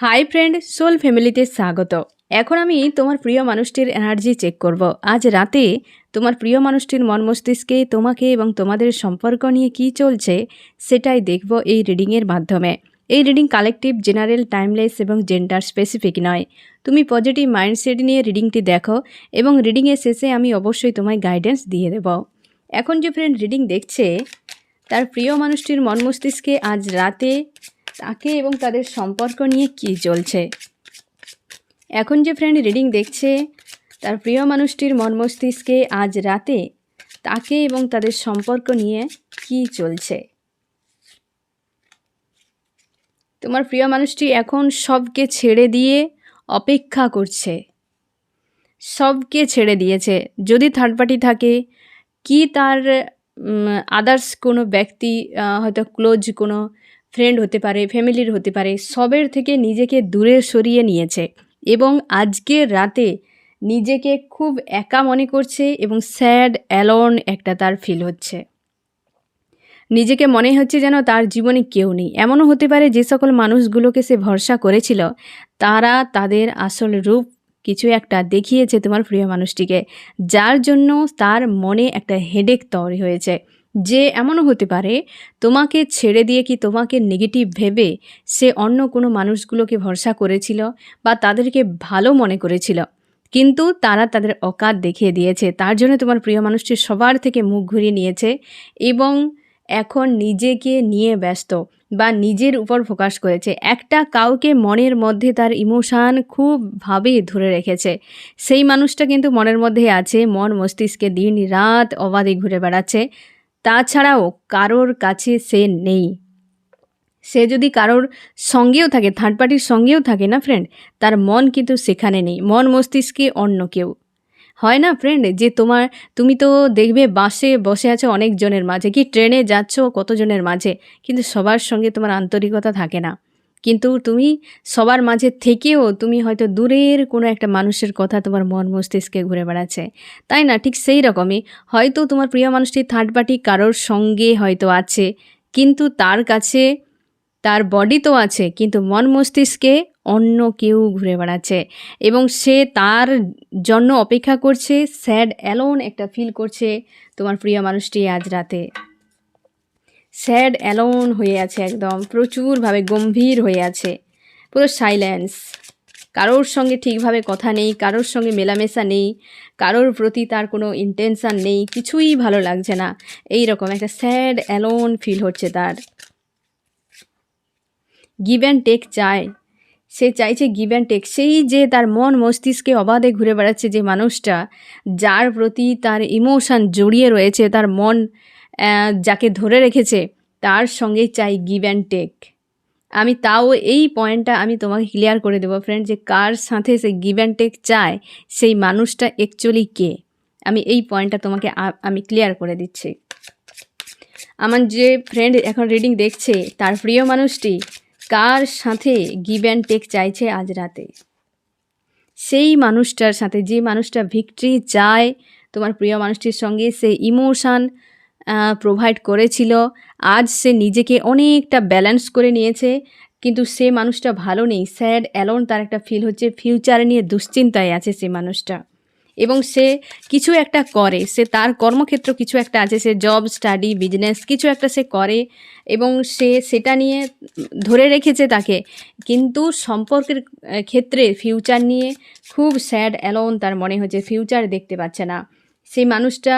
Hi friend soul ফ্যামিলিতে স্বাগত। এখন আমি তোমার প্রিয় মানুষটির এনার্জি চেক করব। আজ রাতে তোমার প্রিয় মানুষটির মন মস্তিষ্কে তোমাকে এবং তোমাদের সম্পর্ক নিয়ে কি চলছে সেটাই দেখব এই রিডিংয়ের মাধ্যমে। এই রিডিং কালেকটিভ জেনারেল টাইমলেস এবং জেন্ডার স্পেসিফিক নয়। তুমি পজিটিভ মাইন্ডসেট নিয়ে রিডিংটি দেখো এবং রিডিংয়ের শেষে আমি অবশ্যই তোমায় গাইডেন্স দিয়ে দেব। এখন যে ফ্রেন্ড রিডিং দেখছে, তার প্রিয় মানুষটির মন মস্তিষ্কে আজ রাতে তাকে এবং তাদের সম্পর্ক নিয়ে কি চলছে এখন যে ফ্রেন্ড রিডিং দেখছে, তার প্রিয় মানুষটির মন মস্তিষ্কে আজ রাতে তাকে এবং তাদের সম্পর্ক নিয়ে কি চলছে? তোমার প্রিয় মানুষটি এখন সবকে ছেড়ে দিয়ে অপেক্ষা করছে। সবকে ছেড়ে দিয়েছে। যদি থার্ড পার্টি থাকে, কি তার আদার্স কোনো ব্যক্তি হয়তো ক্লোজ কোনো ফ্রেন্ড হতে পারে ফ্যামিলির হতে পারে, সবের থেকে নিজেকে দূরে সরিয়ে নিয়েছে এবং আজকের রাতে নিজেকে খুব একা মনে করছে এবং স্যাড অ্যালন একটা তার ফিল হচ্ছে। নিজেকে মনে হচ্ছে যেন তার জীবনে কেউ নেই। এমনও হতে পারে যে সকল মানুষগুলোকে সে ভরসা করেছিল, তারা তাদের আসল রূপ কিছু একটা দেখিয়েছে তোমার প্রিয় মানুষটিকে, যার জন্য তার মনে একটা হেডেক তৈরি হয়েছে। যে এমনও হতে পারে, তোমাকে ছেড়ে দিয়ে কি তোমাকে নেগেটিভ ভেবে সে অন্য কোনো মানুষগুলোকে ভরসা করেছিল বা তাদেরকে ভালো মনে করেছিল? কিন্তু তারা তাদের অকাত দেখিয়ে দিয়েছে। তার জন্য তোমার প্রিয় মানুষটি সবার থেকে মুখ ঘুরিয়ে নিয়েছে এবং এখন নিজেকে নিয়ে ব্যস্ত বা নিজের উপর ফোকাস করেছে। একটা কাউকে মনের মধ্যে তার ইমোশান খুবভাবে ধরে রেখেছে। সেই মানুষটা কিন্তু মনের মধ্যে আছে, মন মস্তিষ্কে দিন রাত অবাধে ঘুরে বেড়াচ্ছে। তাছাড়াও কারোর কাছে সে নেই। সে যদি কারোর সঙ্গেও থাকে থার্ড পার্টির সঙ্গেও থাকে না ফ্রেন্ড তার মন কিন্তু সেখানে নেই। মন মস্তিষ্কে অন্য কেউ। হয় না ফ্রেন্ড যে তোমার, তুমি তো দেখবে বাসে বসে আছো অনেকজনের মাঝে, কি ট্রেনে যাচ্ছ কতজনের মাঝে, কিন্তু সবার সঙ্গে তোমার আন্তরিকতা থাকে না। কিন্তু তুমি সবার মাঝে থেকেও তুমি হয়তো দূরের কোনো একটা মানুষের কথা তোমার মন মস্তিষ্কে ঘুরে বেড়াচ্ছে। তাই না? ঠিক সেই রকমই। হয়তো তোমার প্রিয় মানুষটি থার্ড পার্টি কারোর সঙ্গে হয়তো আছে, কিন্তু তার কাছে তার বডি তো আছে, কিন্তু মন মস্তিষ্কে অন্য কেউ ঘুরে বেড়াচ্ছে। এবং সে তার জন্য অপেক্ষা করছে স্যাড অ্যালোন একটা ফিল করছে তোমার প্রিয় মানুষটি আজ রাতে। স্যাড অ্যালোন হয়ে আছে একদম, প্রচুরভাবে গম্ভীর হয়ে আছে, পুরো সাইলেন্স। কারোর সঙ্গে ঠিকভাবে কথা নেই, কারোর সঙ্গে মেলামেশা নেই, কারোর প্রতি তার কোনো ইন্টেনশান নেই, কিছুই ভালো লাগছে না। এই রকম একটা স্যাড অ্যালোন ফিল হচ্ছে তার। গিভ অ্যান্ড টেক চায়। সে চাইছে গিভ অ্যান্ড টেক সেই যে তার মন মস্তিষ্কে অবাধে ঘুরে বেড়াচ্ছে যে মানুষটা, যার প্রতি তার ইমোশান জড়িয়ে রয়েছে, তার মন যাকে ধরে রেখেছে, তার সঙ্গে চাই গিভ অ্যান্ড টেক আমি তাও এই পয়েন্টটা আমি তোমাকে ক্লিয়ার করে দেবো ফ্রেন্ড যে কার সাথে সে গিভ অ্যান্ড টেক চায়, সেই মানুষটা অ্যাকচুয়ালি কে? আমি এই পয়েন্টটা তোমাকে আমি ক্লিয়ার করে দিচ্ছি। আমার যে ফ্রেন্ড এখন রিডিং দেখছে, তার প্রিয় মানুষটি কার সাথে গিভ অ্যান্ড টেক চাইছে আজ রাতে? সেই মানুষটার সাথে, যে মানুষটা ভিক্টরি চায়, তোমার প্রিয় মানুষটির সঙ্গে সে ইমোশান প্রোভাইড করেছিল। আজ সে নিজেকে অনেকটা ব্যালেন্স করে নিয়েছে, কিন্তু সে মানুষটা ভালো নেই। স্যাড অ্যালোন তার একটা ফিল হচ্ছে ফিউচার নিয়ে দুশ্চিন্তায় আছে সে মানুষটা। এবং সে কিছু একটা করে, সে তার কর্মক্ষেত্র কিছু একটা আছে, সে জব স্টাডি বিজনেস কিছু একটা সে করে এবং সে সেটা নিয়ে ধরে রেখেছে তাকে। কিন্তু সম্পর্কের ক্ষেত্রে ফিউচার নিয়ে খুব স্যাড অ্যালোন তার মনে হচ্ছে ফিউচার দেখতে পাচ্ছে না। সেই মানুষটা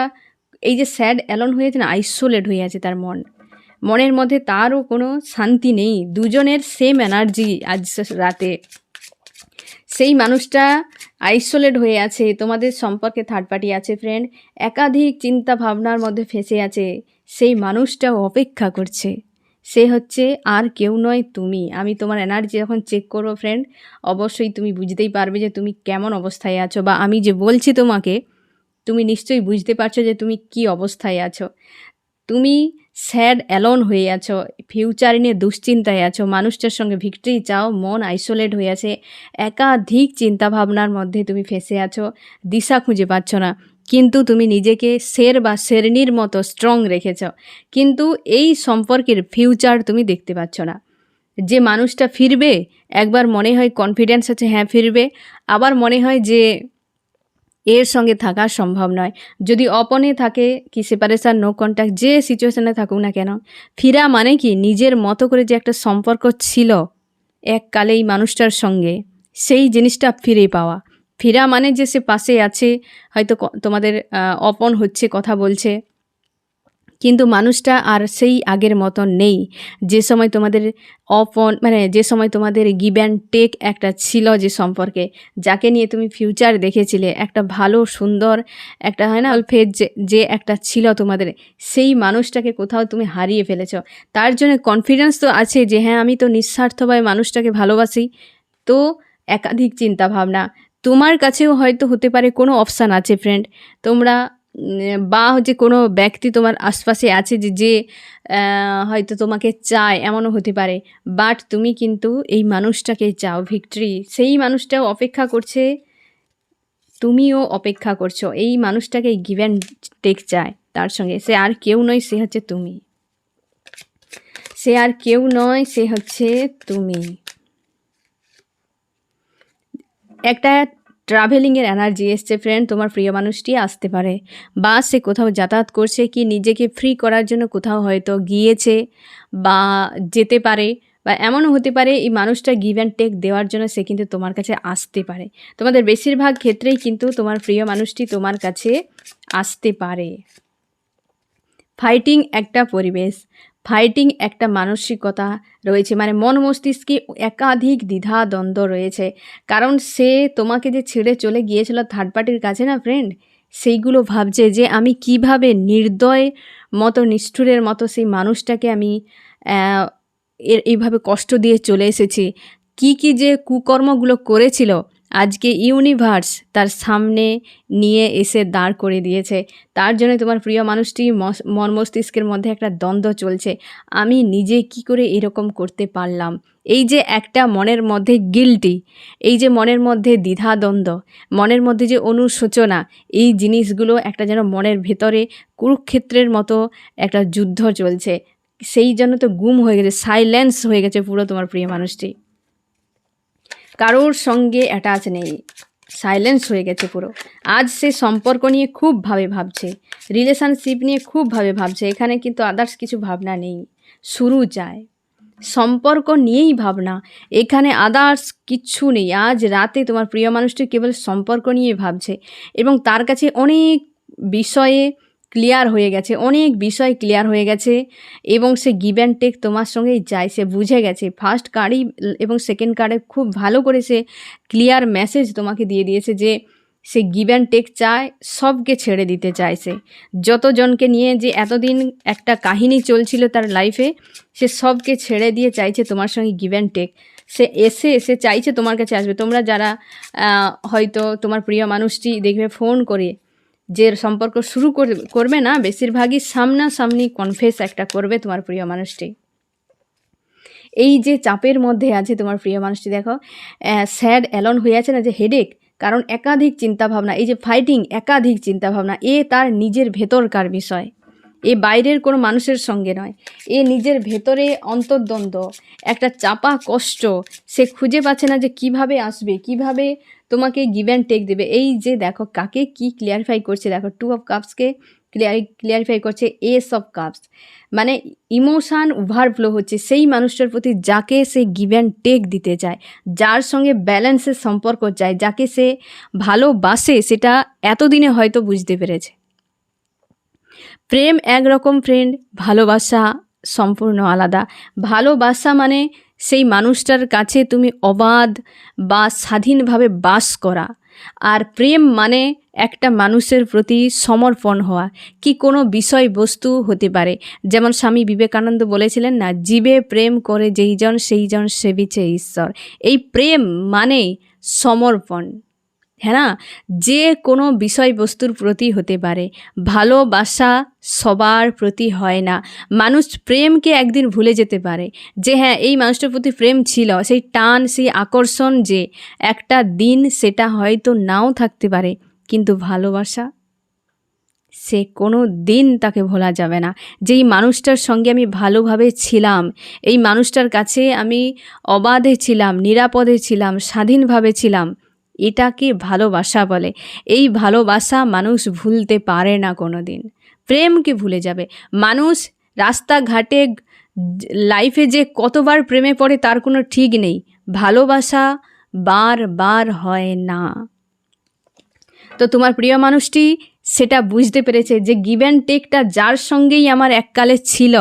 এই যে স্যাড অ্যালোন হয়েছে না আইসোলেট হয়ে আছে তার মন। মনের মধ্যে তারও কোনো শান্তি নেই। দুজনের সেম এনার্জি আজ রাতে। সেই মানুষটা আইসোলেট হয়ে আছে। তোমাদের সম্পর্কে থার্ড পার্টি আছে ফ্রেন্ড একাধিক চিন্তা ভাবনার মধ্যে ফেসে আছে। সেই মানুষটাও অপেক্ষা করছে। সে হচ্ছে আর কেউ নয় তুমি। আমি তোমার এনার্জি যখন চেক করব ফ্রেন্ড অবশ্যই তুমি বুঝতেই পারবে যে তুমি কেমন অবস্থায় আছো বা আমি যে বলছি তোমাকে তুমি নিশ্চয়ই বুঝতে পারছ যে তুমি কি অবস্থায় আছো। তুমি স্যাড অ্যালোন হয়ে আছো, ফিউচার নিয়ে দুশ্চিন্তায় আছো, মানুষটার সঙ্গে ভিক্টরি চাও, মন আইসোলেট হয়ে আছে, একাধিক চিন্তাভাবনার মধ্যে তুমি ফেসে আছো, দিশা খুঁজে পাচ্ছ না। কিন্তু তুমি নিজেকে শের বা শেরনির মতো স্ট্রং রেখেছ, কিন্তু এই সম্পর্কের ফিউচার তুমি দেখতে পাচ্ছ না। যে মানুষটা ফিরবে, একবার মনে হয় কনফিডেন্স আছে হ্যাঁ ফিরবে, আবার মনে হয় যে এর সঙ্গে থাকা সম্ভব নয়। যদি অপনে থাকে কি সেপারেশান নো কন্ট্যাক্ট যে সিচুয়েশানে থাকুক না কেন, ফিরা মানে কি নিজের মতো করে যে একটা সম্পর্ক ছিল এককালে এই মানুষটার সঙ্গে, সেই জিনিসটা ফিরে পাওয়া। ফিরা মানে যে সে পাশে আছে, হয়তো তোমাদের অপন হচ্ছে, কথা বলছে কিন্তু মানুষটা আর সেই আগের মতন নেই। যে সময় তোমাদের অপন মানে যে সময় তোমাদের গিভ অ্যান্ড টেক একটা ছিল যে সম্পর্কে, যাকে নিয়ে তুমি ফিউচার দেখেছিলে, একটা ভালো, সুন্দর, একটা, হয় না ফেজ যে একটা ছিল তোমাদের, সেই মানুষটাকে কোথাও তুমি হারিয়ে ফেলেছো। তার জন্য কনফিডেন্স তো আছে যে হ্যাঁ আমি তো নিঃস্বার্থভাবে মানুষটাকে ভালোবাসি। তো একাধিক চিন্তা ভাবনা তোমার কাছেও হয়তো হতে পারে কোনো অপশান আছে ফ্রেন্ড তোমরা বা হচ্ছে কোনো ব্যক্তি তোমার আশপাশে আছে যে যে হয়তো তোমাকে চায়, এমনও হতে পারে। বাট তুমি কিন্তু এই মানুষটাকে চাও, ভিক্টরি। সেই মানুষটাও অপেক্ষা করছে, তুমিও অপেক্ষা করছ। এই মানুষটাকে গিভ অ্যান্ড টেক চায় তার সঙ্গে। সে আর কেউ নয়, সে হচ্ছে তুমি। সে আর কেউ নয়, সে হচ্ছে তুমি। একটা ট্রাভেলিংয়ের এনার্জি এসছে ফ্রেন্ড তোমার প্রিয় মানুষটি আসতে পারে। বা সে কোথাও যাতায়াত করছে কি, নিজেকে ফ্রি করার জন্য কোথাও হয়তো গিয়েছে বা যেতে পারে বা এমনও হতে পারে, এই মানুষটা গিভ অ্যান্ড টেক দেওয়ার জন্য সে কিন্তু তোমার কাছে আসতে পারে। তোমাদের বেশিরভাগ ক্ষেত্রেই কিন্তু তোমার প্রিয় মানুষটি তোমার কাছে আসতে পারে। ফাইটিং একটা পরিবেশ। ফাইটিং একটা মানসিকতা রয়েছে। মানে মন মস্তিষ্কে একাধিক দ্বিধা দ্বন্দ্ব রয়েছে। কারণ সে তোমাকে যে ছেড়ে চলে গিয়েছিল থার্ড পার্টির কাছে না ফ্রেন্ড সেইগুলো ভাবছে যে আমি কীভাবে নির্দয় মতো, নিষ্ঠুরের মতো সেই মানুষটাকে আমি এইভাবে কষ্ট দিয়ে চলে এসেছি। কি কি যে কুকর্মগুলো করেছিল আজকে ইউনিভার্স তার সামনে নিয়ে এসে দাঁড় করে দিয়েছে। তার জন্য তোমার প্রিয় মানুষটি মন মস্তিষ্কের মধ্যে একটা দ্বন্দ্ব চলছে। আমি নিজে কি করে এরকম করতে পারলাম? এই যে একটা মনের মধ্যে গিলটি এই যে মনের মধ্যে দ্বিধাদ্বন্দ্ব, মনের মধ্যে যে অনুশোচনা, এই জিনিসগুলো একটা যেন মনের ভেতরে কুরুক্ষেত্রের মতো একটা যুদ্ধ চলছে। সেই জন্য তো গুম হয়ে গেছে সাইলেন্স হয়ে গেছে পুরো তোমার প্রিয় মানুষটি। কারোর সঙ্গে অ্যাটাচ নেই। সাইলেন্স হয়ে গেছে পুরো। আজ সে সম্পর্ক নিয়ে খুব ভাবে ভাবছে। রিলেশনশিপ নিয়ে খুব ভাবে ভাবছে। এখানে কিন্তু আদার্স কিছু ভাবনা নেই। শুরু চায় সম্পর্ক নিয়েই ভাবনা। এখানে আদার্স কিচ্ছু নেই। আজ রাতে তোমার প্রিয় মানুষটি কেবল সম্পর্ক নিয়ে ভাবছে এবং তার কাছে অনেক বিষয়ে ক্লিয়ার হয়ে গেছে, অনেক বিষয় ক্লিয়ার হয়ে গেছে এবং সে গিভ অ্যান্ড টেক তোমার সঙ্গেই যায়, সে বুঝে গেছে। ফার্স্ট কার্ডই এবং সেকেন্ড কার্ডে খুব ভালো করে সে ক্লিয়ার মেসেজ তোমাকে দিয়ে দিয়েছে যে সে গিভ অ্যান্ড টেক চায়, সবকে ছেড়ে দিতে চায় সে। যতজনকে নিয়ে যে এতদিন একটা কাহিনী চলছিল তার লাইফে সে সবকে ছেড়ে দিয়ে চাইছে তোমার সঙ্গে গিভ অ্যান্ড টেক সে এসে এসে চাইছে তোমার কাছে আসবে। তোমরা যারা হয়তো তোমার প্রিয় মানুষটি দেখবে ফোন করে যে সম্পর্ক শুরু করবে না, বেশিরভাগই সামনাসামনি কনফেস একটা করবে তোমার প্রিয় মানুষটি। এই যে চাপের মধ্যে আছে তোমার প্রিয় মানুষটি, দেখো স্যাড অ্যালন হয়ে আছে না যে হেডেক কারণ একাধিক চিন্তাভাবনা, এই যে ফাইটিং একাধিক চিন্তাভাবনা, এ তার নিজের ভেতরকার বিষয়। এ বাইরের কোনো মানুষের সঙ্গে নয়। এ নিজের ভেতরে অন্তর্দ্বন্দ্ব, একটা চাপা কষ্ট, সে খুঁজে পাচ্ছে না যে কীভাবে আসবে, কীভাবে তোমাকে গিভ অ্যান্ড টেক দেবে। এই যে দেখো, কাকে কি ক্লিয়ারিফাই করছে, দেখো টু অফ কাপসকে ক্লিয়ারি ক্লিয়ারিফাই করছে এস অফ কাপস মানে ইমোশান ওভারফ্লো হচ্ছে, সেই মানুষটার প্রতি যাকে সে গিভ অ্যান্ড টেক দিতে চায়, যার সঙ্গে ব্যালেন্সের সম্পর্ক চায়, যাকে সে ভালোবাসে, সেটা এতদিনে হয়তো বুঝতে পেরেছে। প্রেম একরকম ফ্রেন্ড ভালোবাসা সম্পূর্ণ আলাদা। ভালোবাসা মানে সেই মানুষটার কাছে তুমি অবাধ বা স্বাধীনভাবে বাস করা। আর প্রেম মানে একটা মানুষের প্রতি সমর্পণ হওয়া। কি কোনো বিষয়বস্তু হতে পারে? যেমন স্বামী বিবেকানন্দ বলেছিলেন না, জীবে প্রেম করে যেইজন সেইজন সেবিছে ঈশ্বর। এই প্রেম মানে সমর্পণ। হ্যাঁ না? যে কোনো বিষয়বস্তুর প্রতি হতে পারে। ভালোবাসা সবার প্রতি হয় না। মানুষ প্রেমকে একদিন ভুলে যেতে পারে। যে হ্যাঁ এই মানুষটার প্রতি প্রেম ছিল, সেই টান, সেই আকর্ষণ যে একটা দিন সেটা হয়তো নাও থাকতে পারে, কিন্তু ভালোবাসা, সে কোনো দিন তাকে ভোলা যাবে না। যেই মানুষটার সঙ্গে আমি ভালোভাবে ছিলাম, এই মানুষটার কাছে আমি অবাধে ছিলাম, নিরাপদে ছিলাম, স্বাধীনভাবে ছিলাম এটাকে ভালোবাসা বলে। এই ভালোবাসা মানুষ ভুলতে পারে না কোনো দিন প্রেমকে ভুলে যাবে? মানুষ রাস্তাঘাটে লাইফে যে কতবার প্রেমে পড়ে তার কোনো ঠিক নেই। ভালোবাসা বার বার হয় না। তো তোমার প্রিয় মানুষটি সেটা বুঝতে পেরেছে যে গিভ অ্যান্ড টেকটা যার সঙ্গেই আমার এককালে ছিল,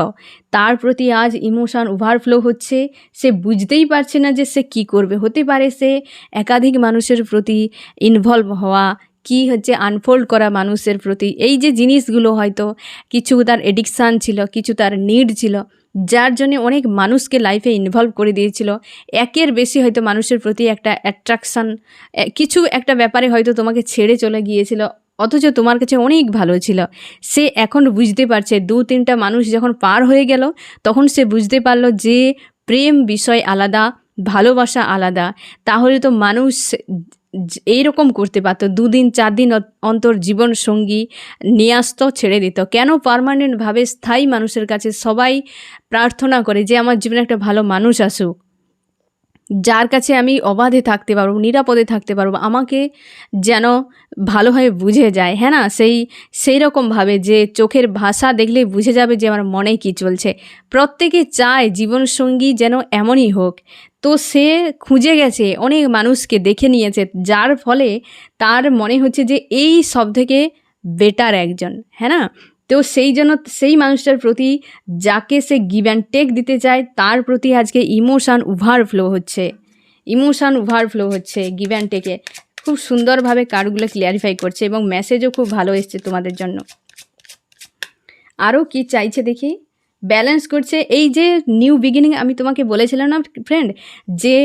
তার প্রতি আজ ইমোশান ওভারফ্লো হচ্ছে। সে বুঝতেই পারছে না যে সে কি করবে। হতে পারে সে একাধিক মানুষের প্রতি ইনভলভ হওয়া, কি হচ্ছে আনফোল্ড করা মানুষের প্রতি। এই যে জিনিসগুলো হয়তো কিছু তার এডিকশান ছিল, কিছু তার নিড ছিল যার জন্য অনেক মানুষকে লাইফে ইনভলভ করে দিয়েছিল। একের বেশি হয়তো মানুষের প্রতি একটা অ্যাট্রাকশান কিছু একটা ব্যাপারে হয়তো তোমাকে ছেড়ে চলে গিয়েছিল, অথচ তোমার কাছে অনেক ভালো ছিল। সে এখন বুঝতে পারছে, দু তিনটা মানুষ যখন পার হয়ে গেল, তখন সে বুঝতে পারল যে প্রেম বিষয় আলাদা, ভালোবাসা আলাদা। তাহলে তো মানুষ এইরকম করতে পারতো। দুদিন চার দিন অন্তর জীবন সঙ্গী নিয়ে আসতো, ছেড়ে দিত। কেন পারমানেন্টভাবে স্থায়ী মানুষের কাছে সবাই প্রার্থনা করে যে, আমার জীবনে একটা ভালো মানুষ আসুক। যার কাছে আমি অবাধে থাকতে পারব, নিরাপদে থাকতে পারব, আমাকে যেন ভালোভাবে বুঝে যায়। হ্যাঁ না? সেই সেই রকমভাবে যে চোখের ভাষা দেখলেই বুঝে যাবে যে, আমার মনে কি চলছে? প্রত্যেকে চায় জীবনসঙ্গী যেন এমনই হোক। তো সে খুঁজে গেছে, অনেক মানুষকে দেখে নিয়েছে। যার ফলে তার মনে হচ্ছে যে এই সব থেকে বেটার একজন হ্যাঁ না? তো সেই জন্য সেই মানুষটার প্রতি যাকে সে গিভ অ্যান্ড টেক দিতে চায়, তার প্রতি আজকে ইমোশান ওভারফ্লো হচ্ছে। ইমোশান ওভারফ্লো হচ্ছে গিভ অ্যান্ড টেকে খুব সুন্দরভাবে কার্ডগুলো ক্লিয়ারিফাই করছে এবং মেসেজও খুব ভালো এসছে তোমাদের জন্য। আরও কি চাইছে দেখি? ব্যালেন্স করছে। এই যে নিউ বিগিনিং আমি তোমাকে বলেছিলাম না ফ্রেন্ড যে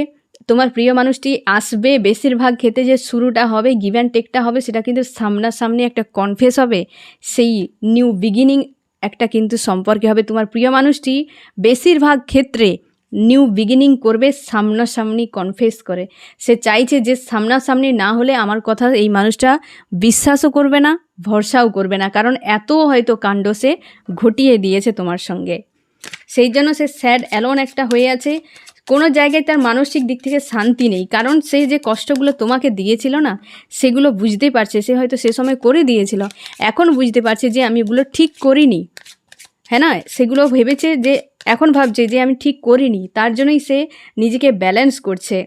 তোমার প্রিয় মানুষটি আসবে, বেশিরভাগ ক্ষেত্রে যে শুরুটা হবে গিভ অ্যান্ড টেকটা হবে, সেটা কিন্তু সামনাসামনি একটা কনফেস হবে। সেই নিউ বিগিনিং একটা কিন্তু সম্পর্কে হবে। তোমার প্রিয় মানুষটি বেশিরভাগ ক্ষেত্রে নিউ বিগিনিং করবে, সামনাসামনি কনফেস করে। সে চাইছে যে সামনাসামনি না হলে আমার কথা এই মানুষটা বিশ্বাসও করবে না, ভরসাও করবে না। কারণ এত হয়তো কাণ্ড সে ঘটিয়ে দিয়েছে তোমার সঙ্গে। সেই জন্য সে স্যাড অ্যালোন একটা হয়ে আছে। কোনো জায়গায় তার মানসিক দিক থেকে শান্তি নেই। কারণ সে যে কষ্টগুলো তোমাকে দিয়েছিল না, সেগুলো বুঝতে পারছে। সে হয়তো সে সময় করে দিয়েছিল। এখন বুঝতে পারছে যে আমি এগুলো ঠিক করিনি। হ্যাঁ না? সেগুলো ভেবেছে যে, এখন ভাবছে যে আমি ঠিক করিনি। তার জন্যই সে নিজেকে ব্যালেন্স করছে।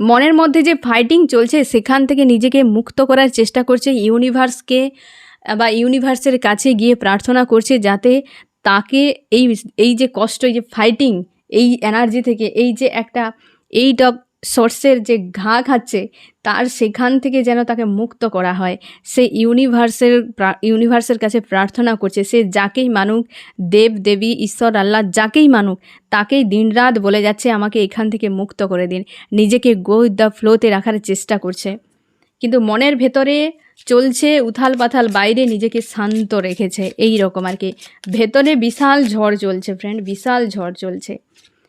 মনের মধ্যে যে ফাইটিং চলছে, সেখান থেকে নিজেকে মুক্ত করার চেষ্টা করছে ইউনিভার্সকে বা ইউনিভার্সের কাছে গিয়ে প্রার্থনা করছে যাতে তাকে এই এই যে কষ্ট, এই যে ফাইটিং এই এনার্জি থেকে, এই যে একটা এইট অফ সোর্সের যে ঘা খাচ্ছে, তার সেখান থেকে যেন তাকে মুক্ত করা হয়। সে ইউনিভার্সের ইউনিভার্সের কাছে প্রার্থনা করছে, সে যাকেই মানুক, দেব, দেবী, ঈশ্বর, আল্লাহ যাকেই মানুক, তাকেই দিনরাত বলে যাচ্ছে, আমাকে এখান থেকে মুক্ত করে দিন। নিজেকে গো দ্য ফ্লোতে রাখার চেষ্টা করছে। কিন্তু মনের ভেতরে চলছে উথাল পাথাল বাইরে নিজেকে শান্ত রেখেছে। এই রকম আর কি। ভেতরে বিশাল ঝড় চলছে ফ্রেন্ড বিশাল ঝড় চলছে।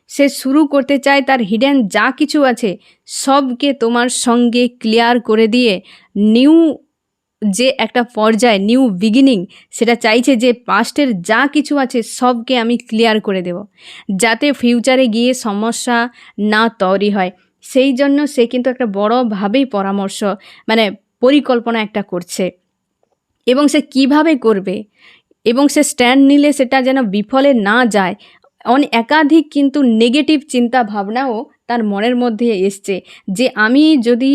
সে শুরু করতে চায় তার হিডেন যা কিছু আছে সবকে তোমার সঙ্গে ক্লিয়ার করে দিয়ে। নিউ যে একটা পর্যায় নিউ বিগিনিং সেটা চাইছে যে পাস্টের যা কিছু আছে সবকে আমি ক্লিয়ার করে দেব, যাতে ফিউচারে গিয়ে সমস্যা না তৈরি হয়। সেই জন্য সে কিন্তু একটা বড়োভাবেই পরামর্শ মানে পরিকল্পনা একটা করছে। এবং সে কীভাবে করবে? এবং সে স্ট্যান্ড নিলে সেটা যেন বিফলে না যায় অনেক একাধিক কিন্তু নেগেটিভ চিন্তা ভাবনাও তার মনের মধ্যে এসছে যে আমি যদি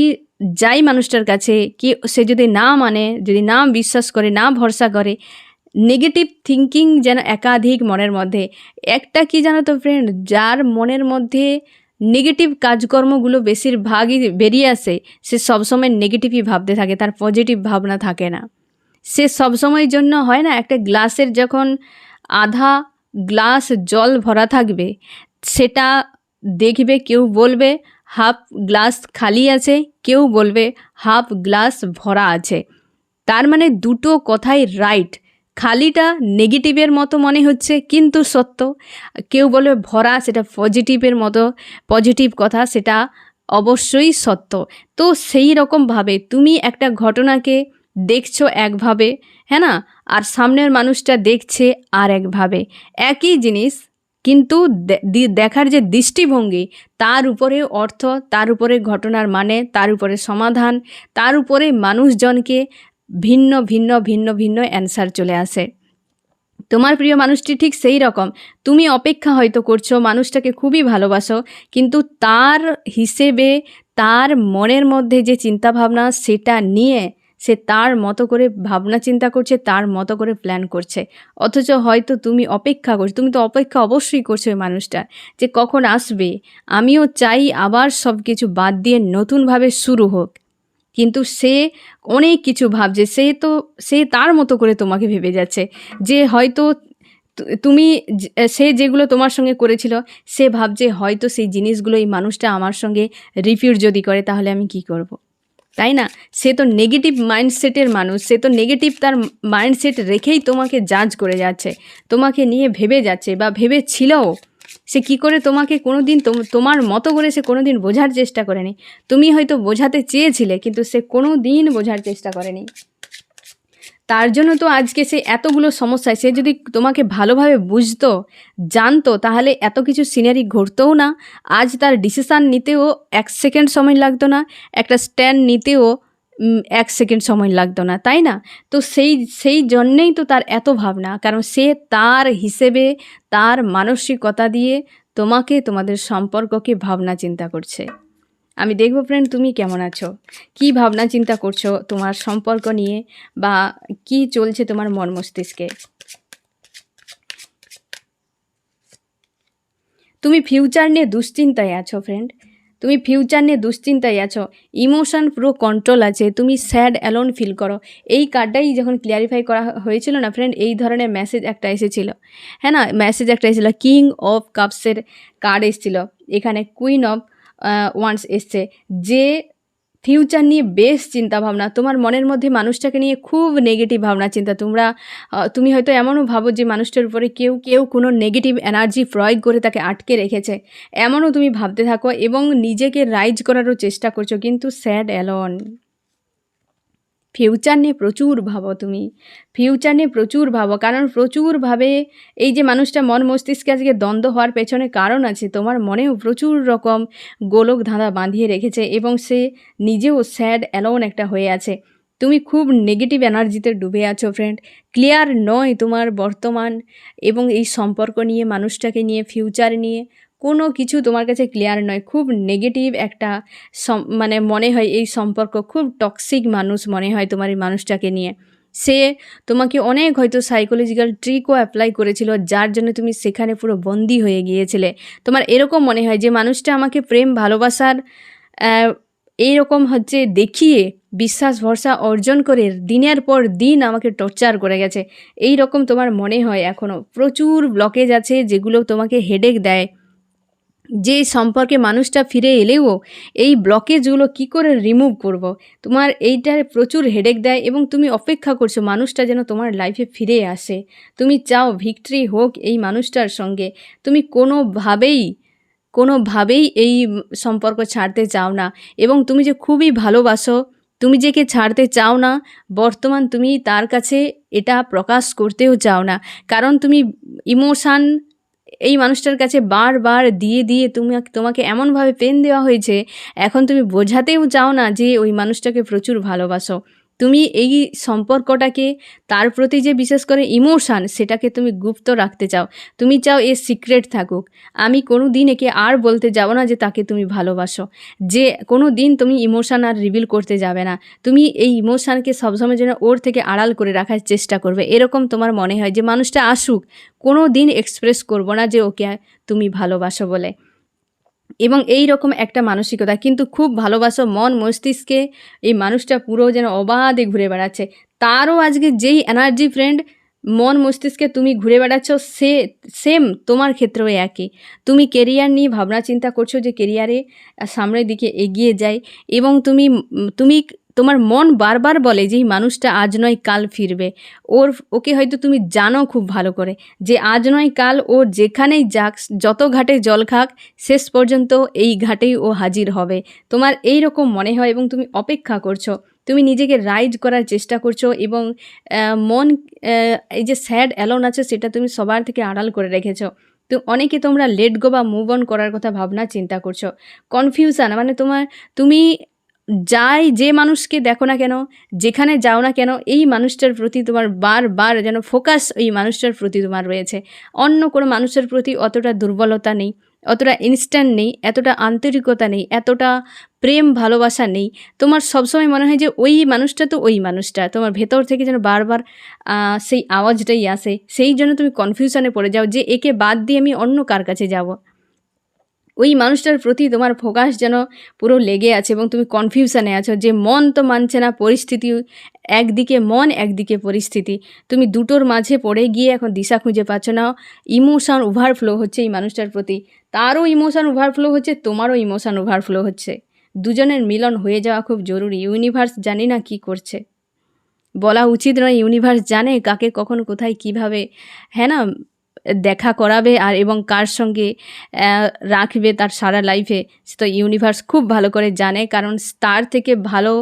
যাই মানুষটার কাছে, কি সে যদি না মানে যদি না বিশ্বাস করে, না ভরসা করে নেগেটিভ থিঙ্কিং যেন একাধিক মনের মধ্যে। একটা কি জানো তো ফ্রেন্ড যার মনের মধ্যে নেগেটিভ কাজকর্মগুলো বেশিরভাগই বেরিয়ে আসে, সে সবসময় নেগেটিভই ভাবতে থাকে, তার পজিটিভ ভাবনা থাকে না। সে সবসময়ের জন্য হয় না, একটা গ্লাসের যখন আধা গ্লাস জল ভরা থাকবে, সেটা দেখবে, কেউ বলবে, হাফ গ্লাস খালি আছে। কেউ বলবে, হাফ গ্লাস ভরা আছে। তার মানে দুটো কথাই রাইট খালিটা নেগেটিভের মতো মনে হচ্ছে, কিন্তু সত্য। কেউ বলবে, ভরা, সেটা পজিটিভের মতো পজিটিভ কথা, সেটা অবশ্যই সত্য। তো সেই রকমভাবে তুমি একটা ঘটনাকে দেখছ একভাবে হ্যাঁ না? আর সামনের মানুষটা দেখছে আর একভাবে। একই জিনিস, কিন্তু দেখার যে দৃষ্টিভঙ্গি, তার উপরে অর্থ, তার উপরে ঘটনার মানে তার উপরে সমাধান, তার উপরে মানুষজনকে ভিন্ন ভিন্ন ভিন্ন ভিন্ন অ্যান্সার চলে আসে। তোমার প্রিয় মানুষটি ঠিক সেই রকম। তুমি অপেক্ষা হয়তো করছ, মানুষটাকে খুবই ভালোবাসো, কিন্তু তার হিসেবে, তার মনের মধ্যে যে চিন্তাভাবনা, সেটা নিয়ে সে তার মতো করে ভাবনা চিন্তা করছে, তার মতো করে প্ল্যান করছে। অথচ হয়তো তুমি অপেক্ষা করছ, তুমি তো অপেক্ষা অবশ্যই করছ ওই মানুষটা, যে কখন আসবে। আমিও চাই আবার সব কিছু বাদ দিয়ে নতুনভাবে শুরু হোক। কিন্তু সে অনেক কিছু ভাবছে, সে তো, সে তার মতো করে তোমাকে ভেবে যাচ্ছে। যে হয়তো তুমি সে যেগুলো তোমার সঙ্গে করেছিল, সে ভাবছে হয়তো সেই জিনিসগুলো এই মানুষটা আমার সঙ্গে রিপিট যদি করে, তাহলে আমি কি করব। তাই না? সে তো নেগেটিভ মাইন্ডসেটের মানুষ, সে তো নেগেটিভ তার মাইন্ডসেট রেখেই তোমাকে জাজ করে যাচ্ছে, তোমাকে নিয়ে ভেবে যাচ্ছে বা ভেবেছিলও সে কি করে তোমাকে কোনো দিন তোমার মতো করে সে কোনো দিন বোঝার চেষ্টা করেনি। তুমি হয়তো বোঝাতে চেয়েছিলে, কিন্তু সে কোনো দিন বোঝার চেষ্টা করেনি। তার জন্য তো আজকে সে এতগুলো সমস্যায়, সে যদি তোমাকে ভালোভাবে বুঝতো, জানতো, তাহলে এত কিছু সিনারি ঘটতও না। আজ তার ডিসিশান নিতেও এক সেকেন্ড সময় লাগতো না, একটা স্ট্যান্ড নিতেও এক সেকেন্ড সময় লাগতো না, তাই না? তো সেই সেই জন্যেই তো তার এত ভাবনা, কারণ সে তার হিসেবে, তার মানসিকতা দিয়ে তোমাকে, তোমাদের সম্পর্ককে ভাবনা চিন্তা করছে। আমি দেখব ফ্রেন্ড তুমি কেমন আছো? কি ভাবনা চিন্তা করছ তোমার সম্পর্ক নিয়ে বা কি চলছে তোমার মন মস্তিষ্কে তুমি ফিউচার নিয়ে দুশ্চিন্তায় আছো ফ্রেন্ড তুমি ফিউচার নিয়ে দুশ্চিন্তায় আছো। ইমোশন পুরো কন্ট্রোল আছে। তুমি স্যাড অ্যালোন ফিল করো। এই কার্ডটাই যখন ক্লিয়ারিফাই করা হয়েছিল না ফ্রেন্ড এই ধরনের মেসেজ একটা এসেছিল। হ্যাঁ না? মেসেজ একটা এসেছিল। কিং অফ কাপসের কার্ড এসেছিল। এখানে কুইন অফ ওয়ান্স এসছে। যে ফিউচার নিয়ে বেশ চিন্তা ভাবনা, তোমার মনের মধ্যে মানুষটাকে নিয়ে খুব নেগেটিভ ভাবনা, চিন্তা। তোমরা তুমি হয়তো এমনও ভাবো যে মানুষটার উপরে কেউ কেউ কোনো নেগেটিভ এনার্জি প্রয়োগ করে তাকে আটকে রেখেছে। এমনও তুমি ভাবতে থাকো এবং নিজেকে রাইজ করারও চেষ্টা করছ, কিন্তু স্যাড অ্যালন ফিউচার নিয়ে প্রচুর ভাবো তুমি। ফিউচার নিয়ে প্রচুর ভাবো। কারণ প্রচুরভাবে এই যে মানুষটা মন মস্তিষ্কে আজকে দ্বন্দ্ব হওয়ার পেছনে কারণ আছে, তোমার মনেও প্রচুর রকম গোলক ধাঁধা বাঁধিয়ে রেখেছে এবং সে নিজেও স্যাড অ্যালোন একটা হয়ে আছে। তুমি খুব নেগেটিভ এনার্জিতে ডুবে আছো ফ্রেন্ড ক্লিয়ার নয় তোমার বর্তমান এবং এই সম্পর্ক নিয়ে, মানুষটাকে নিয়ে ফিউচার নিয়ে। কোনো কিছু তোমার কাছে ক্লিয়ার নয়, খুব নেগেটিভ একটা মানে মনে হয় এই সম্পর্ক, খুব টক্সিক মানুষ মনে হয় তোমার এই মানুষটাকে নিয়ে। সে তোমাকে অনেক হয়তো সাইকোলজিক্যাল ট্রিকও অ্যাপ্লাই করেছিল, যার জন্য তুমি সেখানে পুরো বন্দি হয়ে গিয়েছিলে। তোমার এরকম মনে হয় যে মানুষটা আমাকে প্রেম, ভালোবাসার এইরকম হচ্ছে দেখিয়ে বিশ্বাস, ভরসা অর্জন করে দিনের পর দিন আমাকে টর্চার করে গেছে। এই রকম তোমার মনে হয় এখনও প্রচুর ব্লকেজ আছে যেগুলো তোমাকে হেডেক দেয়। যে সম্পর্কে মানুষটা ফিরে এলেও এই ব্লকেজগুলো কি করে রিমুভ করব। তোমার এইটার প্রচুর হেডেক দেয় এবং তুমি অপেক্ষা করছ মানুষটা যেন তোমার লাইফে ফিরে আসে। তুমি চাও ভিক্টরি হোক এই মানুষটার সঙ্গে। তুমি কোনোভাবেই কোনোভাবেই এই সম্পর্ক ছাড়তে চাও না এবং তুমি যে খুবই ভালোবাসো, তুমি যে কে ছাড়তে চাও না, বর্তমান তুমি তার কাছে এটা প্রকাশ করতেও চাও না। কারণ তুমি ইমোশান এই মানুষটার কাছে বারবার দিয়ে দিয়ে তুমি তোমাকে এমনভাবে পেন দেওয়া হয়েছে, এখন তুমি বোঝাতেও চাও না যে ওই মানুষটাকে প্রচুর ভালোবাসো। তুমি এই সম্পর্কটাকে তার প্রতি যে বিশেষ করে ইমোশান সেটাকে তুমি গুপ্ত রাখতে চাও। তুমি চাও এ সিক্রেট থাকুক। আমি কোনো দিন একে আর বলতে যাব না যে তাকে তুমি ভালোবাসো। যে কোনো দিন তুমি ইমোশান আর রিভিল করতে যাবে না। তুমি এই ইমোশানকে সবসময় যেন ওর থেকে আড়াল করে রাখার চেষ্টা করবে। এরকম তোমার মনে হয় যে মানুষটা আসুক। কোনো দিন এক্সপ্রেস করব না যে ওকে তুমি ভালোবাসো বলে। এবং এই রকম একটা মানসিকতা। কিন্তু খুব ভালোবাসো মন, মস্তিষ্কে এই মানুষটা পুরো যেন অবাধে ঘুরে বেড়াচ্ছে। তারও আজকে যেই এনার্জি ফ্রেন্ড মন, মস্তিষ্কে তুমি ঘুরে বেড়াচ্ছ, সে সেম তোমার ক্ষেত্রেও একই। তুমি কেরিয়ার নিয়ে ভাবনা চিন্তা করছ যে কেরিয়ারে সামনের দিকে এগিয়ে যায় এবং তুমি তুমি তোমার মন বারবার বলে যে এই মানুষটা আজ নয়, কাল ফিরবে। ওর, ওকে হয়তো তুমি জানো খুব ভালো করে যে আজ নয়, কাল ও যেখানেই যাক, যত ঘাটে জল খাক, শেষ পর্যন্ত এই ঘাটেই ও হাজির হবে। তোমার এই রকম মনে হয় এবং তুমি অপেক্ষা করছ। তুমি নিজেকে রাইজ করার চেষ্টা করছ এবং মন এই যে স্যাড অ্যালোন আছে সেটা তুমি সবার থেকে আড়াল করে রেখেছো। তো অনেকে তোমরা লেট গো বা মুভ অন করার কথা ভাবনা, চিন্তা করছ। কনফিউশন মানে তোমার, তুমি যাই যে মানুষকে দেখো না কেন, যেখানে যাও না কেন, এই মানুষটার প্রতি তোমার বারবার যেন ফোকাস এই মানুষটার প্রতি তোমার রয়েছে। অন্য কোনো মানুষের প্রতি অতটা দুর্বলতা নেই, অতটা ইনস্ট্যান্ট নেই, এতটা আন্তরিকতা নেই, এতটা প্রেম ভালোবাসা নেই। তোমার সবসময় মনে হয় যে ওই মানুষটা তো ওই মানুষটা, তোমার ভেতর থেকে যেন বারবার সেই আওয়াজটাই আসে। সেই জন্য তুমি কনফিউশনে পড়ে যাও যে একে বাদ দিয়ে আমি অন্য কার কাছে যাব? ওই মানুষটার প্রতি তোমার ফোকাস যেন পুরো লেগে আছে এবং তুমি কনফিউশনে আছো যে মন তো মানছে না, পরিস্থিতি একদিকে মন, একদিকে পরিস্থিতি। তুমি দুটোর মাঝে পড়ে গিয়ে এখন দিশা খুঁজে পাচ্ছ না। ইমোশন ওভারফ্লো হচ্ছে এই মানুষটার প্রতি। তারও ইমোশন ওভারফ্লো হচ্ছে, তোমারও ইমোশন ওভারফ্লো হচ্ছে। দুজনের মিলন হয়ে যাওয়া খুব জরুরি। ইউনিভার্স জানি না কি করছে। বলা উচিত নয় ইউনিভার্স জানে কাকে কখন, কোথায়, কীভাবে। হ্যাঁ না? দেখা করাবে আর এবং কার সঙ্গে রাখবে তার সারা লাইফে সে তো ইউনিভার্স খুব ভালো করে জানে। কারণ তার থেকে ভালো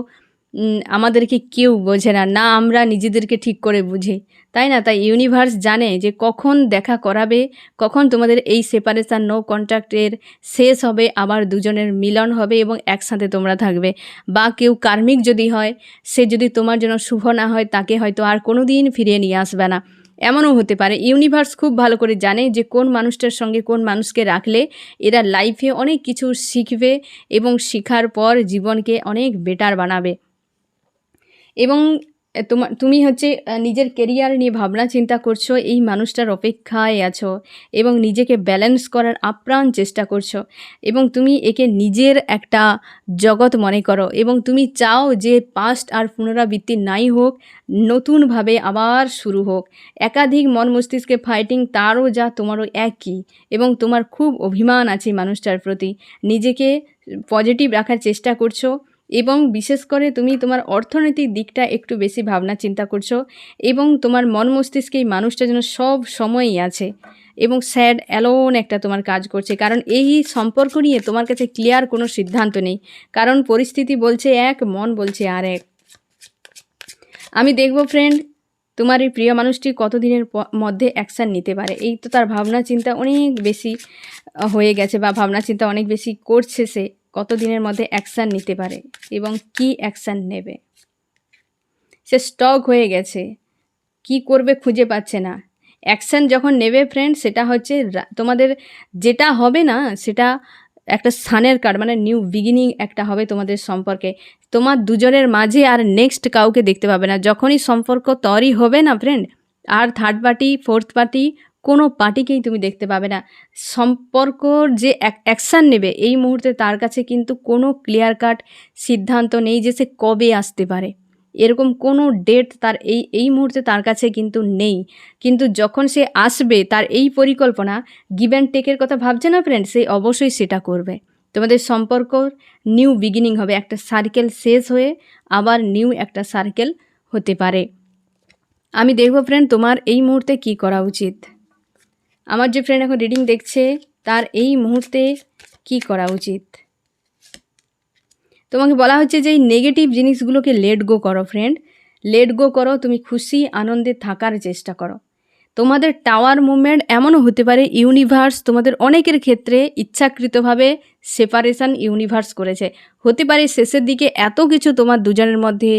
আমাদেরকে কেউ বোঝে না না আমরা নিজেদেরকে ঠিক করে বুঝি। তাই না? তাই ইউনিভার্স জানে যে কখন দেখা করাবে, কখন তোমাদের এই সেপারেশান নো কন্ট্যাক্টের শেষ হবে, আবার দুজনের মিলন হবে এবং একসাথে তোমরা থাকবে। বা কেউ কার্মিক যদি হয়, সে যদি তোমার জন্য শুভ না হয়, তাকে হয়তো আর কোনো দিন ফিরিয়ে নিয়ে আসবে না। এমনও হতে পারে ইউনিভার্স খুব ভালো করে জানে যে কোন মানুষটার সঙ্গে কোন মানুষকে রাখলে এরা লাইফে অনেক কিছু শিখবে এবং শিখার পর জীবনকে অনেক বেটার বানাবে। এবং তোমার তুমি হচ্ছে নিজের কেরিয়ার নিয়ে ভাবনা চিন্তা করছ, এই মানুষটার অপেক্ষায় আছো এবং নিজেকে ব্যালেন্স করার আপ্রাণ চেষ্টা করছ এবং তুমি একে নিজের একটা জগৎ মনে করো এবং তুমি চাও যে পাস্ট আর পুনরাবৃত্তি নাই হোক, নতুনভাবে আবার শুরু হোক। একাধিক মন মস্তিষ্কে ফাইটিং তারও যা তোমারও একই এবং তোমার খুব অভিমান আছে মানুষটার প্রতি। নিজেকে পজিটিভ রাখার চেষ্টা করছ এবং বিশেষ করে তুমি তোমার অর্থনৈতিক দিকটা একটু বেশি ভাবনা চিন্তা করছ এবং তোমার মন মস্তিষ্কে এই মানুষটা যেন সব সময়ই আছে এবং স্যাড অ্যালোন একটা তোমার কাজ করছে। কারণ এই সম্পর্ক নিয়ে তোমার কাছে ক্লিয়ার কোনো সিদ্ধান্ত নেই। কারণ পরিস্থিতি বলছে এক, মন বলছে আর এক। আমি দেখব ফ্রেন্ড তোমার এই প্রিয় মানুষটি কতদিনের মধ্যে অ্যাকশান নিতে পারে? এই তো তার ভাবনা চিন্তা অনেক বেশি হয়ে গেছে বা ভাবনা চিন্তা অনেক বেশি করছে সে। কতদিনের মধ্যে অ্যাকশান নিতে পারে এবং কি অ্যাকশান নেবে? সে স্টক হয়ে গেছে। কি করবে খুঁজে পাচ্ছে না। অ্যাকশান যখন নেবে ফ্রেন্ড সেটা হচ্ছে তোমাদের যেটা হবে না, সেটা একটা সানের কার্ড মানে নিউ বিগিনিং একটা হবে তোমাদের সম্পর্কে। তোমার দুজনের মাঝে আর নেক্সট কাউকে দেখতে পাবে না। যখনই সম্পর্ক তৈরি হবে না ফ্রেন্ড আর থার্ড পার্টি ফোর্থ পার্টি কোনো পার্টিকেই তুমি দেখতে পাবে না। সম্পর্কর যে অ্যাকশান নেবে, এই মুহূর্তে তার কাছে কিন্তু কোনো ক্লিয়ার কাট সিদ্ধান্ত নেই যে সে কবে আসতে পারে। এরকম কোনো ডেট তার এই এই মুহূর্তে তার কাছে কিন্তু নেই। কিন্তু যখন সে আসবে, তার এই পরিকল্পনা গিভ অ্যান্ড টেকের কথা ভাবছে না ফ্রেন্ড সে অবশ্যই সেটা করবে। তোমাদের সম্পর্ক নিউ বিগিনিং হবে। একটা সার্কেল শেষ হয়ে আবার নিউ একটা সার্কেল হতে পারে। আমি দেখব ফ্রেন্ড তোমার এই মুহূর্তে কি করা উচিত? আমার যে ফ্রেন্ড এখন রিডিং দেখছে, তার এই মুহূর্তে কি করা উচিত? তোমাকে বলা হচ্ছে যে এই নেগেটিভ জিনিসগুলোকে লেট গো করো ফ্রেন্ড লেট গো করো, তুমি খুশি, আনন্দে থাকার চেষ্টা করো। তোমাদের টাওয়ার মুভমেন্ট এমনও হতে পারে ইউনিভার্স তোমাদের অনেকের ক্ষেত্রে ইচ্ছাকৃতভাবে সেপারেশন ইউনিভার্স করেছে। হতে পারে শেষের দিকে এত কিছু তোমার দুজনের মধ্যে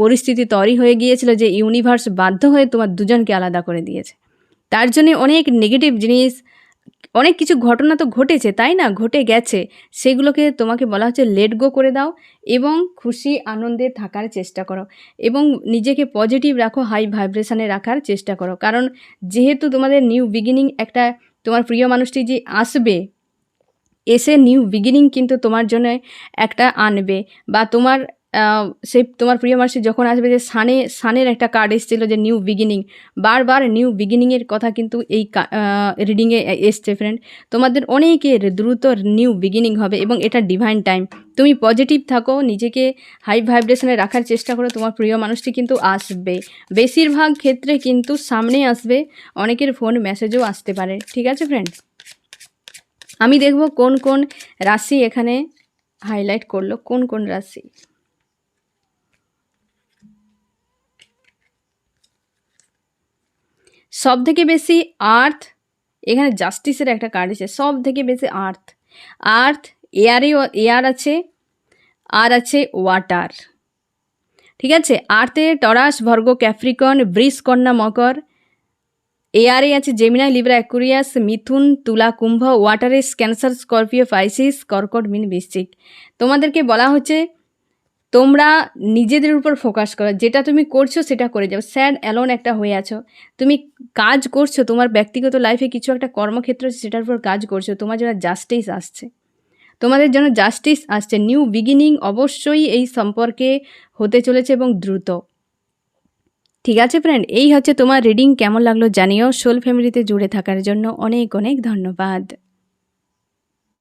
পরিস্থিতি তৈরি হয়ে গিয়েছিল যে ইউনিভার্স বাধ্য হয়ে তোমার দুজনকে আলাদা করে দিয়েছে। তার জন্যে অনেক নেগেটিভ জিনিস, অনেক কিছু ঘটনা তো ঘটেছে, তাই না? ঘটে গেছে। সেগুলোকে তোমাকে বলা হচ্ছে লেট গো করে দাও এবং খুশি আনন্দে থাকার চেষ্টা করো এবং নিজেকে পজিটিভ রাখো হাই ভাইব্রেশানে রাখার চেষ্টা করো। কারণ যেহেতু তোমাদের নিউ বিগিনিং একটা, তোমার প্রিয় মানুষটি যে আসবে, এসে নিউ বিগিনিং কিন্তু তোমার জন্য একটা আনবে বা তোমার সেই তোমার প্রিয় মানুষটি যখন আসবে যে সানে, সানের একটা কার্ড এসেছিল যে নিউ বিগিনিং বারবার নিউ বিগিনিংয়ের কথা কিন্তু এই রিডিংয়ে এসছে ফ্রেন্ড তোমাদের অনেকের দ্রুত নিউ বিগিনিং হবে এবং এটা ডিভাইন টাইম তুমি পজিটিভ থাকো, নিজেকে হাই ভাইব্রেশনে রাখার চেষ্টা করো, তোমার প্রিয় মানুষটি কিন্তু আসবে। বেশিরভাগ ক্ষেত্রে কিন্তু সামনে আসবে, অনেকের ফোন মেসেজও আসতে পারে। ঠিক আছে ফ্রেন্ড আমি দেখব কোন কোন রাশি এখানে হাইলাইট করল, কোন কোন রাশি? সব থেকে বেশি আর্থ, এখানে জাস্টিসের একটা কার্ড আছে সব থেকে বেশি আর্থ। আর্থ এয়ারে এয়ার আছে, আর আছে ওয়াটার ঠিক আছে? আর্থে টরাস, ভর্গ ক্যাফ্রিকন ব্রিস, কন্যা, মকর। এয়ারে আছে জেমিনা লিব্রা, অ্যাকুরিয়াস, মিথুন, তুলা, কুম্ভ ওয়াটারে ক্যান্সার স্করপিও পাইসিস কর্কট, মিন, বৃশ্চিক। তোমাদেরকে বলা হচ্ছে তোমরা নিজেদের উপর ফোকাস করো, যেটা তুমি করছ সেটা করে যাও। স্যাড অ্যালোন একটা হয়ে আছো। তুমি কাজ করছ, তোমার ব্যক্তিগত লাইফে কিছু একটা কর্মক্ষেত্র সেটার উপর কাজ করছ, তোমার জন্য জাস্টিস আসছে। তোমাদের জন্য জাস্টিস আসছে। নিউ বিগিনিং অবশ্যই এই সম্পর্কে হতে চলেছে এবং দ্রুত। ঠিক আছে ফ্রেন্ড এই হচ্ছে তোমার রিডিং কেমন লাগল জানিও। সোল ফ্যামিলিতে জুড়ে থাকার জন্য অনেক অনেক ধন্যবাদ।